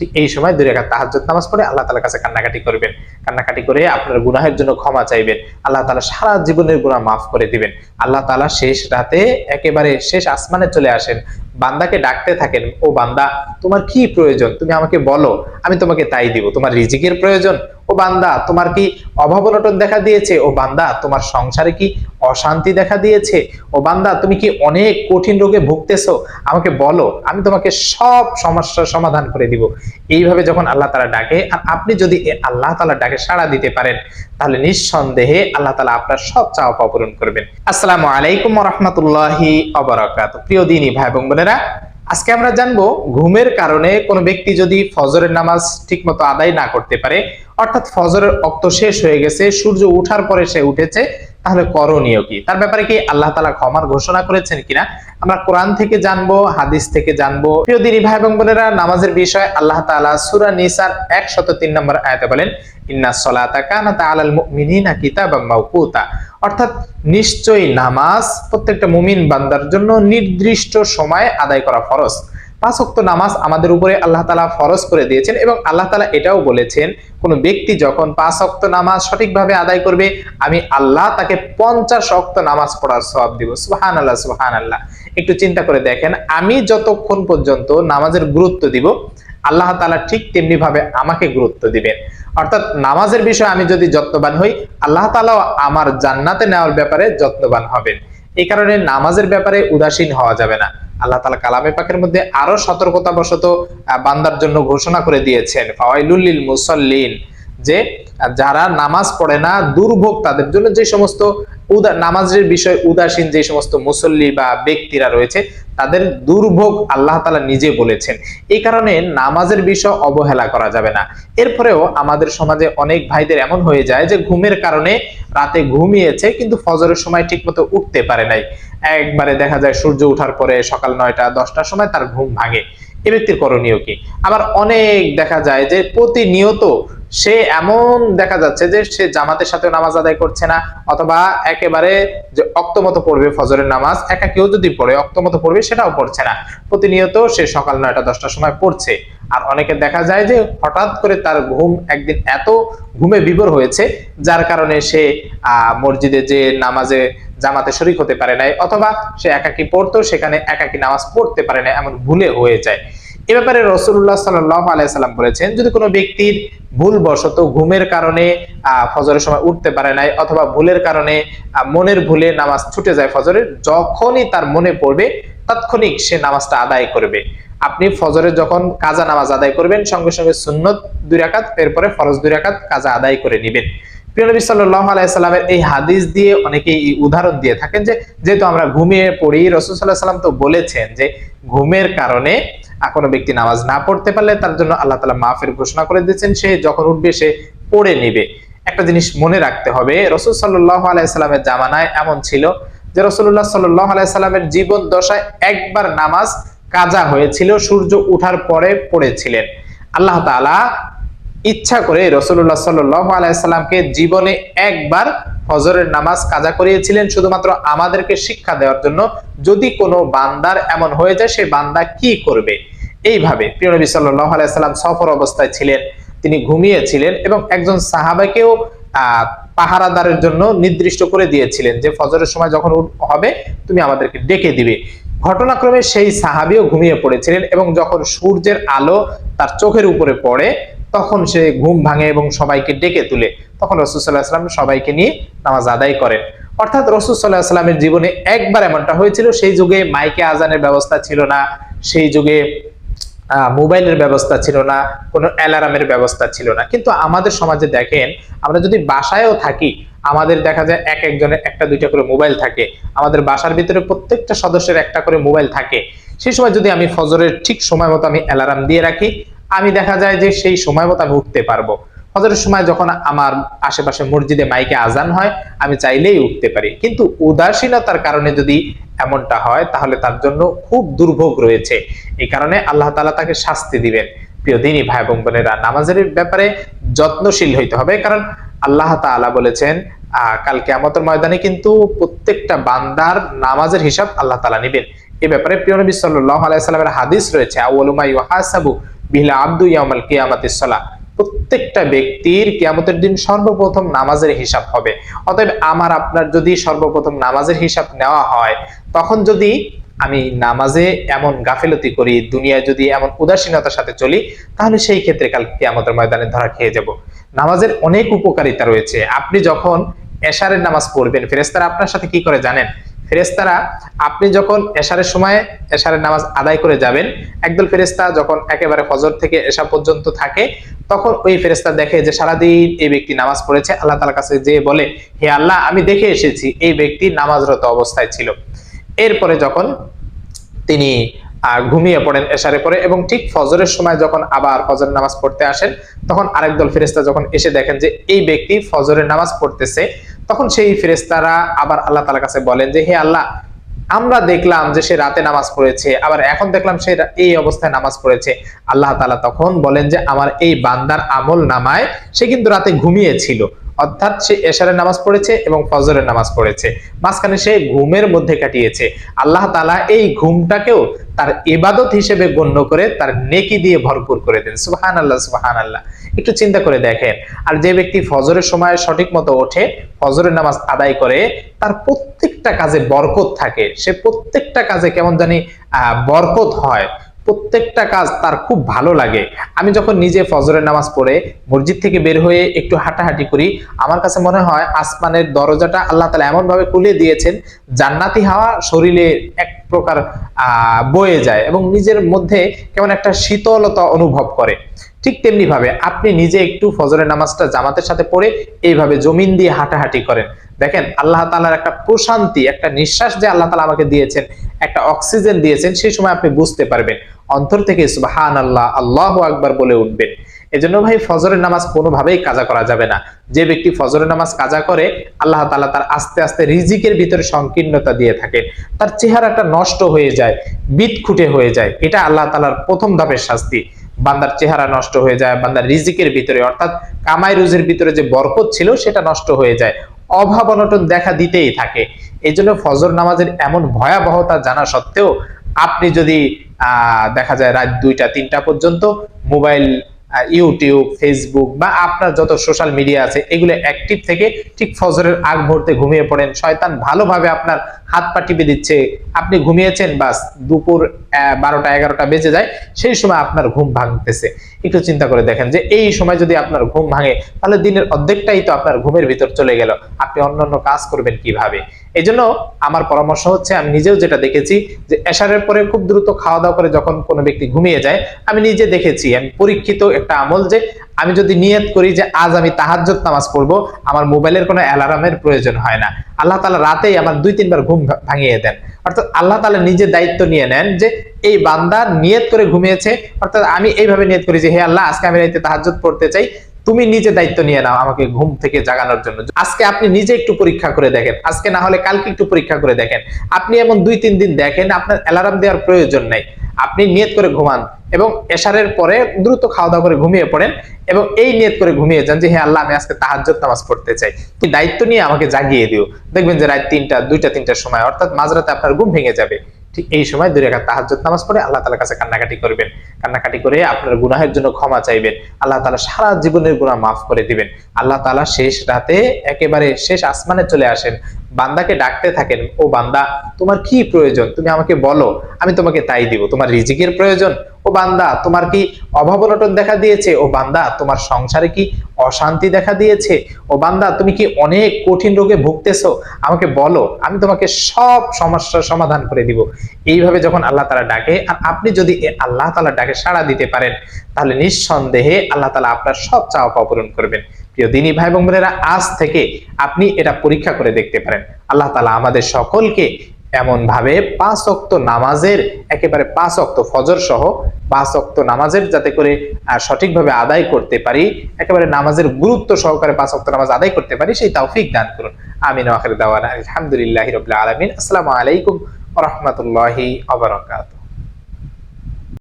ঠিক এই সময় দুই রেখা তাহাজ্জুদ নামাজ পড়ে আল্লাহ তালার কাছে কান্নাকাটি করবেন। কান্নাকাটি করে আপনার গুনাহের জন্য ক্ষমা চাইবেন। আল্লাহ তালা সারা জীবনের গুনাহ মাফ করে দিবেন। আল্লাহ তালা শেষ রাতে একেবারে শেষ আসমানে চলে আসেন। বান্দাকে ডাকতে থাকেন, ও বান্দা, তোমার কি প্রয়োজন? তুমি আমাকে বলো, আমি তোমাকে তাই দিব। তোমার রিজিকের প্রয়োজন? ও বান্দা, তোমার কি অভাব অনটন দেখা দিয়েছে? ও বান্দা, তোমার সংসারে কি অশান্তি দেখা দিয়েছে? ও বান্দা, তুমি কি অনেক কঠিন রোগে ভুগতেছো? আমাকে বলো, আমি তোমাকে সব সমস্যার সমাধান করে দিব। এইভাবে যখন আল্লাহ তালা ডাকে, আর আপনি যদি আল্লাহ তালা ডাকে সাড়া দিতে পারেন, তাহলে নিঃসন্দেহে আল্লাহ তালা আপনার সব চাওয়া পাওয়া পূরণ করবেন। আসসালামু আলাইকুম রহমতুল্লাহি অবরাকাত প্রিয় দিনী ভাই এবং বোনেরা, আজকে আমরা জানব, ঘুমের কারণে কোনো ব্যক্তি যদি ফজরের নামাজ ঠিকমতো আদায় না করতে পারে অর্থাৎ ফজরের অক্ত শেষ হয়ে গেছে, সূর্য উঠার পরে সে উঠেছে, তাহলে করণীয় কি? তার ব্যাপারে কি আল্লাহ তালা ক্ষমার ঘোষণা করেছেন কিনা? আমরা কোরআন থেকে জানব, হাদিস থেকে জানব। প্রিয় দিনী ভাই এবং বোনেরা, নামাজের বিষয় আল্লাহ তাআলা সূরা নিসার 103 নম্বর আয়াতে বলেন, ইন্না সলাতা কানাত আলাল মুমিনিনা কিতাবাম মাওকুতা। অর্থাৎ নিশ্চয়ই নামাজ প্রত্যেকটা মুমিন বান্দার জন্য নির্দিষ্ট সময় আদায় করা ফরজ। পাঁচ ওয়াক্ত নামাজ আমাদের উপরে আল্লাহ তালা ফরজ করে দিয়েছেন এবং আল্লাহ তালা এটাও বলেছেন, কোনো ব্যক্তি যখন পাঁচ অক্ত নামাজ সঠিকভাবে আদায় করবে, আমি আল্লাহ তাকে পঞ্চাশ অক্ত নামাজ পড়ার সব দিব। সুহান আল্লাহ সুহান আল্লাহ একটু চিন্তা করে দেখেন, আমি যতক্ষণ পর্যন্ত নামাজের গুরুত্ব দিব, আল্লাহ তালা ঠিক তেমনি ভাবে আমাকে গুরুত্ব দিবেন। অর্থাৎ নামাজের বিষয়ে আমি যদি যত্নবান হই, আল্লাহ তালাও আমার জান্নাতে নেওয়ার ব্যাপারে যত্নবান হবেন। এই কারণে নামাজের ব্যাপারে উদাসীন হওয়া যাবে না। আল্লাহ তালা কালামে পাকের মধ্যে আরও সতর্কতা বশত বান্দার জন্য ঘোষণা করে দিয়েছেন, ফাওয়াইলুল মুসল্লিন। যে যারা নামাজ পড়ে না, দুর্ভোগ তাদের জন্য যে সমস্ত উদা, নামাজের বিষয় উদাসীন যে সমস্ত মুসল্লি বা ব্যক্তিরা রয়েছে, তাদের দুর্ভোগ আল্লাহ তালা নিজে বলেছেন। এই কারণে নামাজের বিষয় অবহেলা করা যাবে না। এরপরেও আমাদের সমাজে অনেক ভাইদের এমন হয়ে যায় যে ঘুমের কারণে রাতে ঘুমিয়েছে কিন্তু ফজরের সময় ঠিকমতো উঠতে পারে নাই। একবারে দেখা যায় সূর্য ওঠার পরে সকাল নয়টা, দশটার সময় তার ঘুম ভাঙে। এ ব্যক্তির করণীয় কি? আবার অনেক দেখা যায় যে প্রতিনিয়ত সে এমন দেখা যাচ্ছে যে সে জামাতের সাথে নামাজ আদায় করছে না, অথবা একেবারে যে অক্তমত পড়বে ফজরের নামাজ, একা কেউ যদি পড়ে, অক্তমত পড়বে, সেটাও পড়ছে না। প্রতিনিয়ত সে সকাল নয়টা, দশটার সময় পড়ছে। আর অনেকে দেখা যায় যে হঠাৎ করে তার ঘুম একদিন এত ঘুমে বিভোর হয়েছে, যার কারণে সে মসজিদে যে নামাজে জামাতে শরিক হতে পারে নাই, অথবা সে একাকি পড়তো, সেখানে একাকি নামাজ পড়তে পারে না এমন ভুলে হয়ে যায়। এ ব্যাপারে রসুল্লাহ সাল্লাহ আলাইসাল্লাম বলেছেন, যদি কোনো ব্যক্তির ভুল বশত ঘুমের কারণে ফজরের সময় উঠতে পারে নাই অথবা ভুলের কারণে মনের ভুলে নামাজ ছুটে যায় ফজরের, যখনই তার মনে পড়বে, তাৎক্ষণিক সে নামাজটা আদায় করবে। আপনি ফজরে যখন কাজা নামাজ আদায় করবেন, সঙ্গে সঙ্গে সুন্নত দুই রাকাত, এরপরে ফরজ দুই রাকাত কাজা আদায় করে নেবেন। প্রিয় নবী সাল্লাহ আলাইসাল্লামের এই হাদিস দিয়ে অনেকে এই উদাহরণ দিয়ে থাকেন যে, যেহেতু আমরা ঘুমিয়ে পড়ি, রসুল সাল্লাহ সাল্লাম তো বলেছেন যে, ঘুমের কারণে কোনো ব্যক্তি নামাজ না পড়তে পারলে তার জন্য আল্লাহ তালা মাফের ঘোষণা করে দিয়েছেন, সে যখন উঠবে সে পড়ে নিবে। একটা জিনিস মনে রাখতে হবে, রসুল সাল্লাহ আলাইসাল্লামের জামানায় এমন ছিল যে রসুল্লাহ সাল্লাহ আলাইসাল্লামের জীবন দশায় একবার নামাজ কাজা হয়েছিল, সূর্য উঠার পরে পড়েছিলেন। আল্লাহ তালা ইচ্ছা করে রসুল্লাহ সাল্লাহ আলাইসাল্লামকে জীবনে একবার ফজরের নামাজ কাজা করিয়েছিলেন শুধুমাত্র আমাদেরকে শিক্ষা দেওয়ার জন্য। যদি কোনো বান্দার এমন হয়ে যায় সে বান্দা কি করবে? এইভাবে প্রিয় নবী সাল্লাহ আলাইসাল্লাম সফর অবস্থায় ছিলেন, তিনি ঘুমিয়েছিলেন এবং একজন সাহাবাকেও পাহারাদারের জন্য নির্দিষ্ট করে দিয়েছিলেন যে ফজরের সময় যখন হবে, তুমি আমাদেরকে ডেকে দিবে। ঘটনাক্রমে সেই সাহাবিও ঘুমিয়ে পড়েছিলেন এবং যখন সূর্যের আলো তার চোখের উপরে পড়ে তখন সে ঘুম ভাঙে এবং সবাইকে ডেকে তুলে। তখন রসুল্লাহ আসলাম সবাইকে নিয়ে নামাজ আদায় করেন। অর্থাৎ রসুল্লাহ আসলামের জীবনে একবার এমনটা হয়েছিল, সেই যুগে মাইকে আজানের ব্যবস্থা ছিল না, সেই যুগে মোবাইলের ব্যবস্থা ছিল না, কোনো অ্যালার্মের ব্যবস্থা ছিল না। কিন্তু আমাদের সমাজে দেখেন, আমরা যদি বাসায়ও থাকি, আমাদের দেখা যায় এক একজনের একটা, দুইটা করে মোবাইল থাকে। আমাদের বাসার ভিতরে প্রত্যেকটা সদস্যের একটা করে মোবাইল থাকে। সেই সময় যদি আমি ফজরের ঠিক সময় মতো আমি অ্যালার্ম দিয়ে রাখি আমি দেখা যায় যে সেই সময় মতো আমি উঠতে পারব। ফজরের সময় যখন আমার আশেপাশে মসজিদে মাইকে আজান হয়, আমি চাইলেই উঠতে পারি। কিন্তু উদাসীনতার কারণে যদি এমনটা হয়, তাহলে তার জন্য খুব দুর্ভোগ রয়েছে। এই কারণে আল্লাহ তালা তাকে শাস্তি দিবেন। প্রিয় দিনী ভাই এবং বোনেরা, নামাজের ব্যাপারে যত্নশীল হইতে হবে। কারণ আল্লাহ তালা বলেছেন আহ কালকে আমাদের ময়দানে কিন্তু প্রত্যেকটা বান্দার নামাজের হিসাব আল্লাহ তালা নিবেন। এ ব্যাপারে প্রিয় নবী সাল্লাহ আলাইসাল্লামের হাদিস রয়েছে আউলুমা ইউহাসাবু বিহিল আব্দু ইয়ামাল কিয়ামাতিস সালাহ। প্রত্যেকটা ব্যক্তির কিয়ামতের দিন সর্বপ্রথম নামাজের হিসাব হবে। অতএব আমার, আপনার যদি সর্বপ্রথম নামাজের হিসাব নেওয়া হয়, তখন যদি আমি নামাজে এমন গাফিলতি করি, দুনিয়ায় যদি এমন উদাসীনতার সাথে চলি, তাহলে সেই ক্ষেত্রে কাল কিয়ামতের ময়দানে ধরা খেয়ে যাব। নামাজের অনেক উপকারিতা রয়েছে। আপনি যখন এশারের নামাজ পড়বেন ফেরেস্তারা আপনার সাথে কি করে জানেন? ফেরেস্তারা আপনি যখন এশারের সময় এশারের নামাজ আদায় করে যাবেন, একদল ফেরেস্তা যখন একেবারে ফজর থেকে এশা পর্যন্ত থাকে, তখন ওই ফেরেস্তা দেখে যে সারাদিন এই ব্যক্তি নামাজ পড়েছে। আল্লাহ তালার কাছে যে বলে, হে আল্লাহ, আমি দেখে এসেছি এই ব্যক্তি নামাজরত অবস্থায় ছিল। এরপরে যখন তিনি ঘুমিয়ে পড়েন এশারে পরে এবং ঠিক ফজরের সময় যখন আবার ফজর নামাজ পড়তে আসেন, তখন আরেক দল ফেরেস্তা যখন এসে দেখেন যে এই ব্যক্তি ফজরের নামাজ পড়তেছে তখন সেই ফেরেস্তারা আবার আল্লাহ তালার কাছে বলেন যে, হে আল্লাহ, আমরা দেখলাম যে সে রাতে নামাজ পড়েছে, আবার এখন দেখলাম সে এই অবস্থায় নামাজ পড়েছে। আল্লাহ তালা তখন বলেন যে, আমার এই বান্দার আমল নামায়, সে কিন্তু রাতে ঘুমিয়েছিল। অর্থাৎ সে এশারের নামাজ পড়েছে এবং ফজরের নামাজ পড়েছে। মাঝখানে সে ঘুমের মধ্যে কাটিয়েছে। আল্লাহ তালা এই ঘুমটাকেও তার এবাদত হিসেবে গণ্য করে তার নেকি দিয়ে ভরপুর করে দেন। সুবাহান আল্লাহ সুবাহান আল্লাহ একটু চিন্তা করে দেখেন, আর যে ব্যক্তি ফজরের সময় সঠিক মতো ওঠে, ফজরের নামাজ আদায় করে, তার প্রত্যেকটা কাজে বরকত থাকে। সে প্রত্যেকটা কাজে কেমন জানি বরকত হয়। প্রত্যেকটা কাজ তার খুব ভালো লাগে। আমি যখন নিজে ফজরের নামাজ পড়ে মসজিদ থেকে বের হয়ে একটু হাঁটাহাঁটি করি, আমার কাছে মনে হয় আসমানের দরজাটা আল্লাহ তালা এমন ভাবে খুলে দিয়েছেন, জান্নাতি হাওয়া শরীরে এক প্রকার বয়ে যায় এবং নিজের মধ্যে কেমন একটা শীতলতা অনুভব করে। ঠিক তেমনি ভাবে আপনি নিজে একটু ফজরের নামাজটা জামাতের সাথে পড়ে এইভাবে জমিন দিয়ে হাঁটাহাঁটি করেন। দেখেন, আল্লাহ তালার একটা প্রশান্তি, একটা নিঃশ্বাস যে আল্লাহ তালা আমাকে দিয়েছেন, একটা অক্সিজেন দিয়েছেন, সেই সময় আপনি বুঝতে পারবেন। অন্তর থেকে সুবাহান আল্লাহ আল্লাহ আকবার বলে উঠবেন। এজন্য ভাই, ফজরের নামাজ কোনোভাবেই কাজা করা যাবে না। যে ব্যক্তি ফজরের নামাজ কাজা করে, আল্লাহ তালা তার আস্তে আস্তে রিজিকের ভিতরে সংকীর্ণতা দিয়ে থাকেন তার চেহারাটা নষ্ট হয়ে যায় বিদ খুঁটে হয়ে যায়। এটা আল্লাহ তালার প্রথম ধাপের শাস্তি। বান্দার চেহারা নষ্ট হয়ে যায়, বান্দার রিজিকের ভিতরে, অর্থাৎ কামাই রুজির ভিতরে যে বরকত ছিল, সেটা নষ্ট হয়ে যায়। অভাব অনটন দেখা দিতেই থাকে। এই জন্য ফজর নামাজের এমন ভয়াবহতা জানা সত্ত্বেও, আপনি যদি দেখা যায় রাত দুইটা, তিনটা পর্যন্ত মোবাইল ইউটিউব, ফেসবুক বা আপনার যত সোশ্যাল মিডিয়া আছে, এগুলো অ্যাক্টিভ থেকে ঠিক ফজরের আগ মুহূর্তে ঘুমিয়ে পড়েন। শয়তান ভালোভাবে আপনার হাত পা টিপে দিচ্ছে। আপনি ঘুমিয়েছেন, বাস দুপুর বারোটা, এগারোটা বেজে যায়, সেই সময় আপনার ঘুম ভাঙতেছে। একটু চিন্তা করে দেখেন যে, এই সময় যদি আপনার ঘুম ভাঙে, তাহলে দিনের অর্ধেকটাই তো আপনার ঘুমের ভিতর চলে গেল। আপনি অন্যান্য কাজ করবেন কীভাবে? এই জন্য আমার পরামর্শ হচ্ছে, আমি নিজেও যেটা দেখেছি যে এশারের পরে খুব দ্রুত খাওয়া দাওয়া করে যখন কোনো ব্যক্তি ঘুমিয়ে যায়, আমি নিজে দেখেছি, আমি পরীক্ষিত একটা আমল যে আমি যদি নিয়ত করি যে আজ আমি তাহাজ্জুদ নামাজ পড়ব, আমার মোবাইলের কোনো অ্যালার্মের প্রয়োজন হয় না। আল্লাহ তালা রাতেই আমার দুই, তিনবার ঘুম ভাঙিয়ে দেন। অর্থাৎ আল্লাহ তালা নিজে দায়িত্ব নিয়ে নেন যে এই বান্দা নিয়ত করে ঘুমিয়েছে, অর্থাৎ আমি এইভাবে নিয়ত করি যে, হে আল্লাহ, আজকে আমি রাইতে তাহাজ্জুদ পড়তে চাই। তুমি নিজে দায়িত্ব নিয়ে নাও আমাকে ঘুম থেকে জাগানোর জন্য। আজকে আপনি নিজে একটু পরীক্ষা করে দেখেন। আজকে না হলে কালকে একটু পরীক্ষা করে দেখেন। আপনি এমন দুই, তিন দিন দেখেন, আপনার অ্যালার্ম দেওয়ার প্রয়োজন নাই। আপনি নিয়ত করে ঘুমান এবং এশারের পরে দ্রুত খাওয়া দাওয়া করে ঘুমিয়ে পড়েন এবং এই নিয়ত করে ঘুমিয়ে যান যে হ্যাঁ আল্লাহ, আমি আজকে তাহাজ্জুদ নামাজ পড়তে চাই। কি দায়িত্ব নিয়ে আমাকে জাগিয়ে দিও। দেখবেন যে রাত তিনটা, দুইটা, তিনটার সময়, অর্থাৎ মাঝরাতে আপনার ঘুম ভেঙে যাবে। ঠিক এই সময় দুই রেখা তাহাজত নামাজ পড়ে আল্লাহ তালার কাছে কান্নাকাটি করবেন। কান্নাকাটি করে আপনার গুনাহের জন্য ক্ষমা চাইবেন। আল্লাহ তালা সারা জীবনের গুণা মাফ করে দিবেন। আল্লাহ তালা শেষ রাতে একেবারে শেষ আসমানে চলে আসেন। বান্দাকে ডাকতে থাকেন, ও বান্দা, তোমার কি প্রয়োজন? তুমি আমাকে বলো, আমি তোমাকে তাই দিব। তোমার রিজিকের প্রয়োজন? ও বান্দা, তোমার কি অভাব দেখা দিয়েছে? ও বান্দা, তোমার সংসারে কি অশান্তি দেখা দিয়েছে? ও বান্দা, তুমি কি অনেক কঠিন রোগে ভুগতেছো? আমাকে বলো, আমি তোমাকে সব সমস্যার সমাধান করে দিব। এইভাবে যখন আল্লাহ তালা ডাকে, আর আপনি যদি আল্লাহ তালা ডাকে সাড়া দিতে পারেন, তাহলে নিঃসন্দেহে আল্লাহ তালা আপনার সব চাওয়া পূরণ করবেন। প্রিয় দিনী ভাই এবং বোনেরা, আজ থেকে আপনি এটা পরীক্ষা করে দেখতে পারেন। আল্লাহ তালা আমাদের সকলকে এমন ভাবে পাঁচ অক্ত নামাজের, একেবারে পাঁচ অক্ত ফজর সহ পাঁচ অক্ত নামাজের যাতে করে সঠিকভাবে আদায় করতে পারি, একেবারে নামাজের গুরুত্ব সহকারে পাঁচ অক্ত নামাজ আদায় করতে পারি, সেই তৌফিক দান করুন। আমিন আখির দাওয়ানা আলহামদুলিল্লাহি রাব্বিল আলামিন। আসসালামু আলাইকুম রাহমাতুল্লাহি ওয়া বারাকাতুহু।